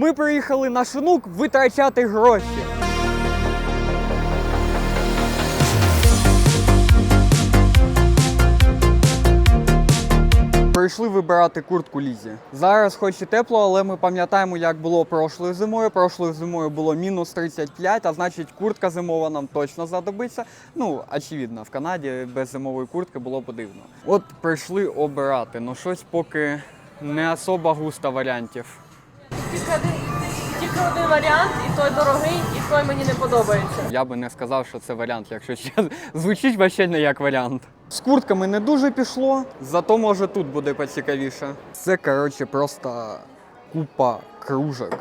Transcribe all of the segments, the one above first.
Ми приїхали на шинук витрачати гроші. Прийшли вибирати куртку Лізі. Зараз хоч і тепло, але ми пам'ятаємо, як було прошлою зимою. Прошлою зимою було мінус 35, а значить куртка зимова нам точно знадобиться. Ну, очевидно, в Канаді без зимової куртки було б дивно. От прийшли обирати. Ну щось поки не особо густо варіантів. Тільки один, варіант, і той дорогий, і той мені не подобається. Я би не сказав, що це варіант, якщо чесно. Звучить вообще не як варіант. З куртками не дуже пішло, зато може тут буде поцікавіше. Це, коротше, просто купа кружок.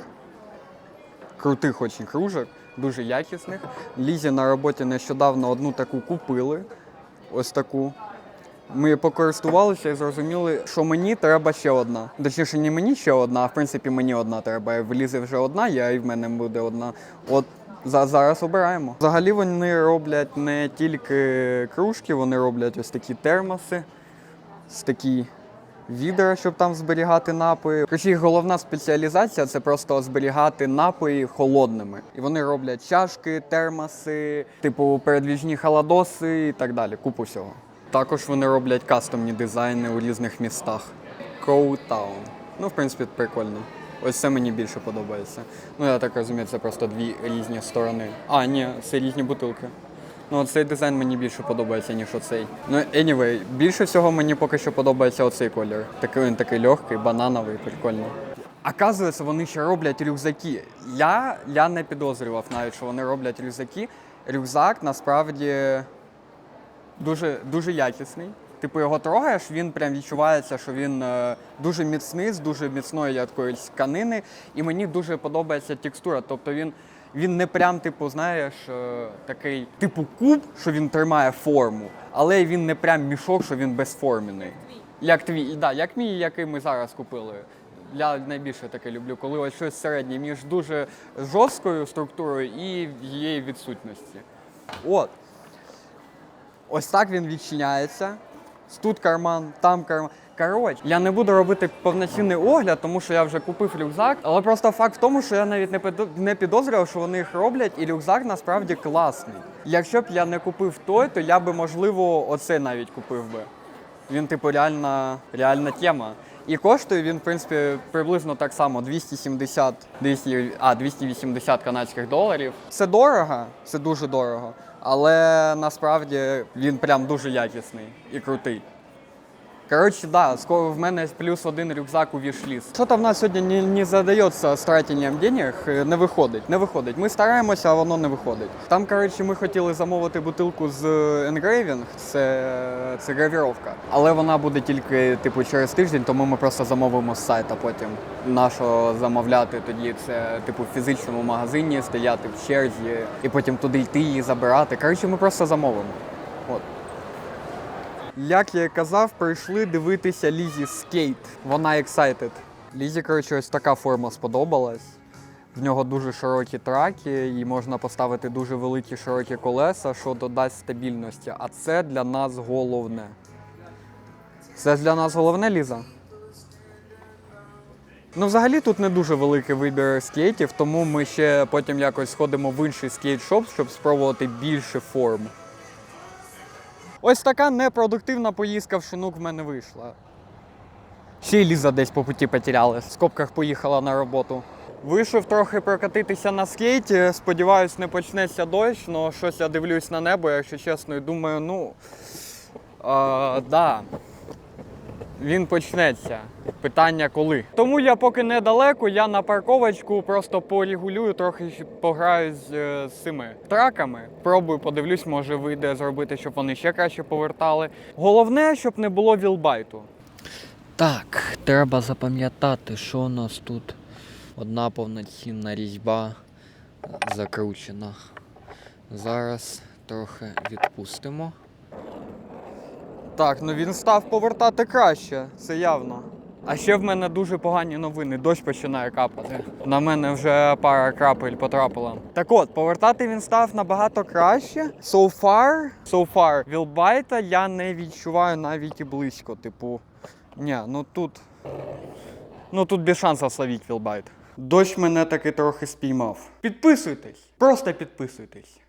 Крутих очень кружок, дуже якісних. Лізі на роботі нещодавно одну таку купили. Ось таку. Ми покористувалися і зрозуміли, що мені треба ще одна. Точніше, не мені ще одна, а в принципі мені одна треба. В Лізи вже одна, я і в мене буде одна. От за- зараз обираємо. Взагалі вони роблять не тільки кружки, вони роблять ось такі термоси, ось такі відра, щоб там зберігати напої. Їх головна спеціалізація це просто зберігати напої холодними. І вони роблять чашки, термоси, типу передвіжні холодоси і так далі. Купу всього. Також вони роблять кастомні дизайни у різних містах. Коутаун. Ну, в принципі, прикольно. Ось це мені більше подобається. Ну, я так розумію, це просто дві різні сторони. А, ні, це різні бутилки. Ну, цей дизайн мені більше подобається, ніж оцей. Ну, anyway, більше всього мені поки що подобається оцей колір. Такий він такий легкий, банановий, прикольний. Оказується, вони ще роблять рюкзаки. Я, я не підозрював навіть, що вони роблять рюкзаки. Рюкзак насправді дуже, дуже якісний. Типу його трогаєш, він прям відчувається, що він е, дуже міцний, з дуже міцної якоїсь тканини. І мені дуже подобається текстура. Тобто він, він не прям, типу, знаєш, е, такий типу куб, що він тримає форму, але він не прям мішок, що він безформений. Як твій, да, як мій, який ми зараз купили. Я найбільше таке люблю, коли ось щось середнє між дуже жорсткою структурою і її відсутності. От. Ось так він відчиняється. Тут карман, там карман. Коротше, я не буду робити повноцінний огляд, тому що я вже купив рюкзак. Але просто факт в тому, що я навіть не не підозрював, що вони їх роблять, і рюкзак насправді класний. Якщо б я не купив той, то я би, можливо, оце навіть купив би. Він, типу, реальна, реальна тема. І коштує він, в принципі, приблизно так само 270, 200, а, 280 канадських доларів. Це дорого, це дуже дорого. Але насправді він прям дуже якісний і крутий. Коротше, да, скоро в мене плюс один рюкзак у вішліст. Що там в нас сьогодні не, не задається з тратінням денег, е, не виходить. Не виходить. Ми стараємося, а воно не виходить. Там, коротше, ми хотіли замовити бутилку з engraving, це, це гравіровка. Але вона буде тільки типу через тиждень, тому ми просто замовимо з сайта потім. Нашого замовляти тоді це типу в фізичному магазині, стояти в черзі і потім туди йти її забирати. Коротше, ми просто замовимо. От. Як я і казав, прийшли дивитися Лізі скейт. Вона excited. Лізі, коротше, ось така форма сподобалась. В нього дуже широкі траки, і можна поставити дуже великі широкі колеса, що додасть стабільності. А це для нас головне. Це для нас головне, Ліза? Ну, взагалі тут не дуже великий вибір скейтів, тому ми ще потім якось сходимо в інший скейт-шоп, щоб спробувати більше форм. Ось така непродуктивна поїздка в шинук в мене вийшла. Ще й Ліза десь по путі потеряли, В скобках поїхала на роботу. Вийшов трохи прокатитися на скейті. Сподіваюсь, не почнеться дощ, але щось я дивлюсь на небо, якщо чесно, і думаю, ну. А, да. Він почнеться. Питання коли. Тому я поки недалеко, я на парковочку просто порегулюю, трохи пограю з, е, з цими траками. Пробую, подивлюсь, може вийде зробити, щоб вони ще краще повертали. Головне, щоб не було вілбайту. Так, треба запам'ятати, що у нас тут одна повноцінна різьба закручена. Зараз трохи відпустимо. Так, ну він став повертати краще, це явно. А ще в мене дуже погані новини. Дощ починає капати. На мене вже пара крапель потрапила. Так от, повертати він став набагато краще. So far, so far, вілбайта я не відчуваю навіть і близько. Типу, ні, ну тут. Ну тут без шансів словити вілбайт. Дощ мене таки трохи спіймав. Підписуйтесь, просто підписуйтесь.